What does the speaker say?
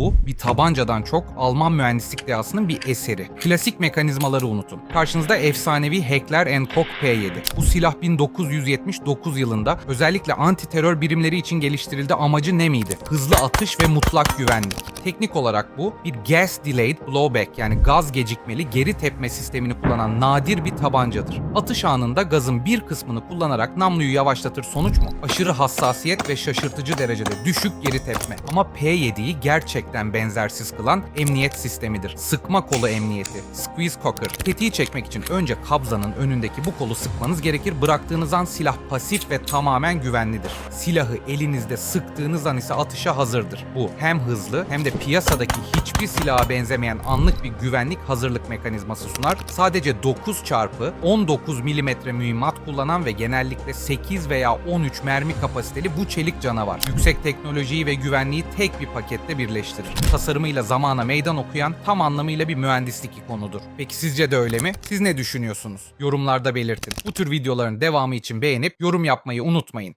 Bu bir tabancadan çok Alman mühendislik dehasının bir eseri. Klasik mekanizmaları unutun. Karşınızda efsanevi Heckler Koch P7. Bu silah 1979 yılında özellikle anti terör birimleri için geliştirildi. Amacı ne miydi? Hızlı atış ve mutlak güvenlik. Teknik olarak bu bir gas delayed blowback yani gaz gecikmeli geri tepme sistemini kullanan nadir bir tabancadır. Atış anında gazın bir kısmını kullanarak namluyu yavaşlatır sonuç mu? Aşırı hassasiyet ve şaşırtıcı derecede düşük geri tepme. Ama P7'yi gerçekten benzersiz kılan emniyet sistemidir. Sıkma kolu emniyeti. Squeeze cocker. Tetiği çekmek için önce kabzanın önündeki bu kolu sıkmanız gerekir. Bıraktığınız an silah pasif ve tamamen güvenlidir. Silahı elinizde sıktığınız an ise atışa hazırdır. Bu hem hızlı hem de piyasadaki hiçbir silaha benzemeyen anlık bir güvenlik hazırlık mekanizması sunar. Sadece 9 çarpı 19 milimetre mühimmat kullanan ve genellikle 8 veya 13 mermi kapasiteli bu çelik canavar. Yüksek teknolojiyi ve güvenliği tek bir pakette birleştirir. Tasarımıyla zamana meydan okuyan tam anlamıyla bir mühendislik ikonudur. Peki sizce de öyle mi? Siz ne düşünüyorsunuz? Yorumlarda belirtin. Bu tür videoların devamı için beğenip yorum yapmayı unutmayın.